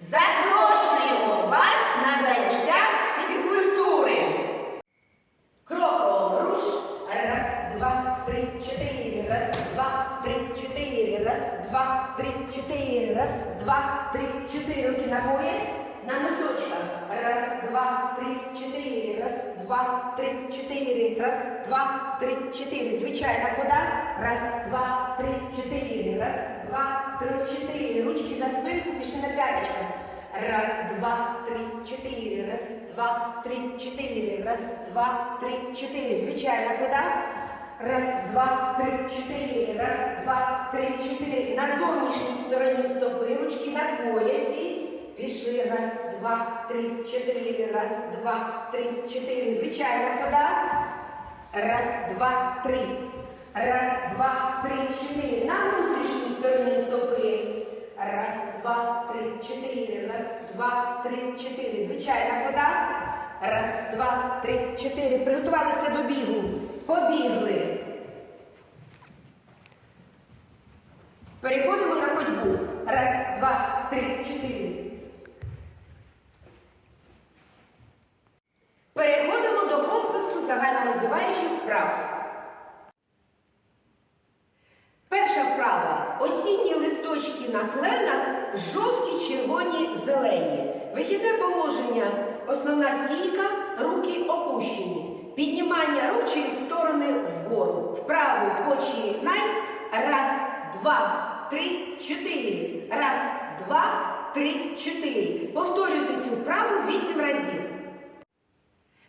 Запрошуємо вас на заняття з фізкультури. Кроком руш. Раз, два, три, чотири. Раз, два, три, чотири. Раз, два, три, чотири. Раз, два, три, чотири. Руки на пояс. На носочках. Раз, два, три, чотири. Раз, два, три, чотири. Раз, два, три, чотири. Звичайна хода. Раз, два, три, чотири. Раз, два, три, чотири. Ручки за спинку пішли на п'яточках. Раз, два, три, чотири. Раз, два, три, чотири. Раз, два, три, чотири. Звичайна хода. Раз, два, три, чотири. Раз, два, три, чотири. На зовнішній стороні стопи. Ручки на поясі. Пішли. Раз, два, три, чотири. Раз, два, три, чотири. Звичайна хода. Раз, два, три. Раз, два, три, чотири. На внутрішній два, три, чотири. Звичайна хода. Раз, два, три, чотири. Приготувалися до бігу. Побігли. Переходимо на ходьбу. Раз, два, три, чотири. Переходимо до комплексу загальнорозвиваючих вправ. Перша вправа. Осінні на кленах, жовті, червоні, зелені. Вихідне положення. Основна стійка, руки опущені. Піднімання рук сторони вгору. Вправу починай. Раз, два, три, чотири. Раз, два, три, чотири. Повторюйте цю вправу вісім разів.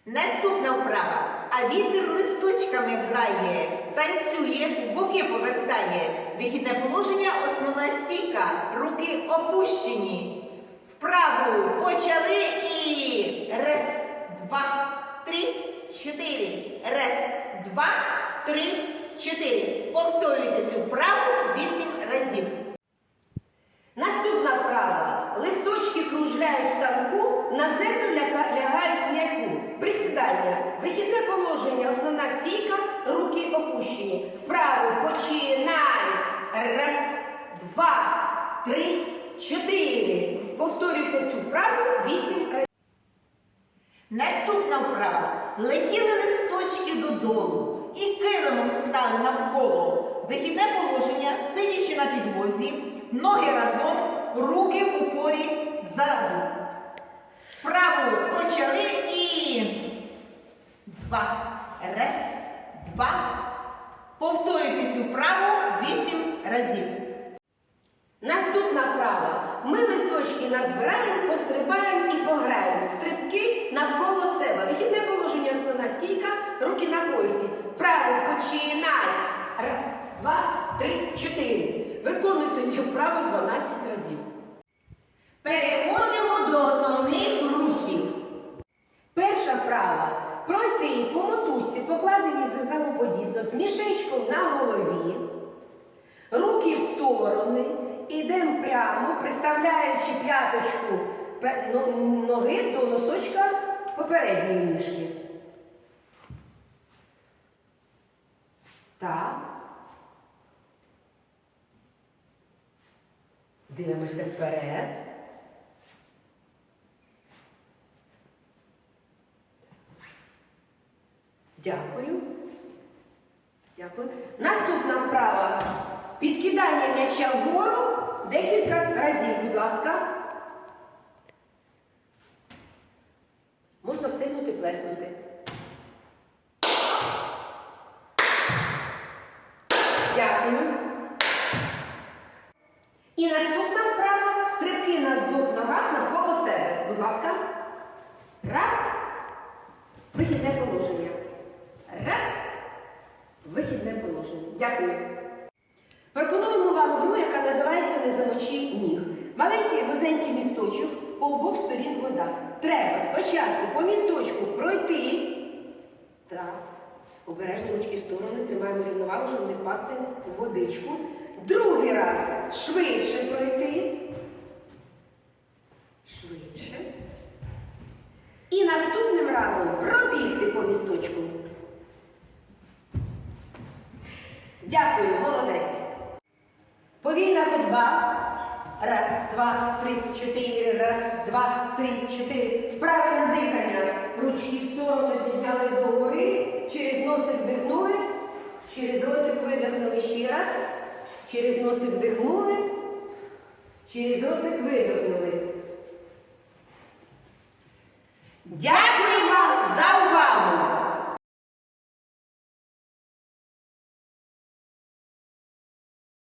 Наступна вправа. А вітер листочками грає, танцює, боки повертає. Вихідне положення, основна стійка, руки опущені. Вправу почали і раз, два, три, чотири. Раз, два, три, чотири. Повторюйте цю вправу вісім разів. Наступна вправа. Листочки кружляють в танку, на землю ляга- лягають м'яку. Присідання. Вихідне положення, основна стійка, руки опущені. Вправу починай. Раз, два, три, чотири. Повторюйте цю вправу вісім разів. Наступна вправа. Летіли листочки додолу і килимом стали навколо. Вихідне положення, сидячи на підлозі, ноги разом, руки в упорі ззаду. Вправу почали і два. Раз, два. Повторюйте цю вправу вісім разів. Наступна вправа. Ми листочки назбираємо, пострибаємо і пограємо. Стрибки навколо себе. Вихідне положення, основна стійка, руки на поясі. Вправо починай. Раз, два, три, чотири. Виконуйте цю вправу 12 разів. Переходимо до основних рухів. Перша вправа. Пройти по мотузці, покладені зигзагоподібно, з мішечком на голові. Руки в сторони. Ідемо прямо, приставляючи п'яточку ноги до носочка попередньої ніжки. Так. Дивимося вперед. Дякую. Дякую. Наступна вправа. Підкидання м'яча вгору декілька разів, будь ласка. Можна встигнути плеснути. Дякую. І наступна вправа стрибки на двох ногах навколо себе. Будь ласка. Раз. Вихідне положення. Раз. Вихідне положення. Дякую. Пропонуємо вам гру, яка називається Не замочи ніг. Маленький вузенький місточок, по обох сторін вода. Треба спочатку по місточку пройти. Так. Обережно ручки в сторони, тримаємо рівновагу, щоб не впасти в водичку. Другий раз швидше пройти. Швидше. І наступним разом пробігти по місточку. Дякую, молодець. Повільна ходьба. Раз, два, три, чотири. Раз, два, три, чотири. Вправе на дихання. Ручки в сторону підняли догори. Через носик вдихнули. Через ротик видихнули ще раз. Через носик вдихнули. Через ротик видихнули. Дякую!